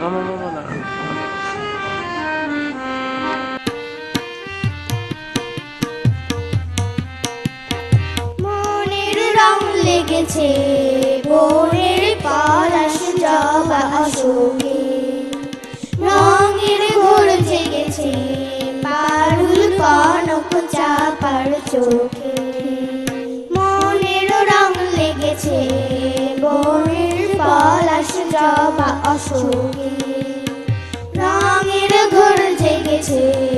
মামা মামা না মনের রং লেগেছে, বনের পলাশ জবা অশোকে। রঙের ঘোর জেগেছে, পারুল কনক চাপার চোখে। মনের রং লেগেছে, বনের পলাশ জবা অশোকে রঙের ঘোর জেগেছে।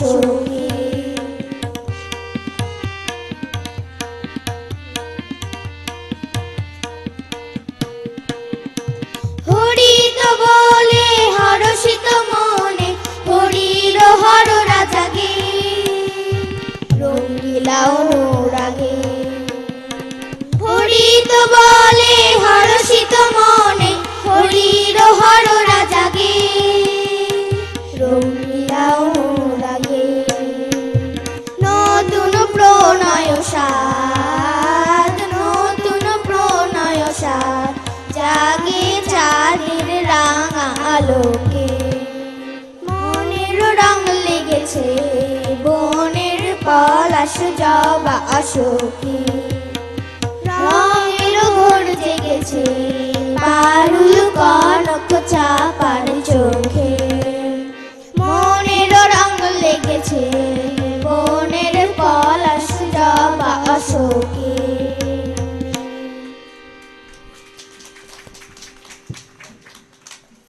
জবা প্রণয় সাদ নতুন প্রণয় সাদ জাগে চাঁদের রাঙা আলোকে। মনের রং লেগেছে, বনের পলাশ জবা অশোকে রঙের ঘোর জেগেছে পারুল কনক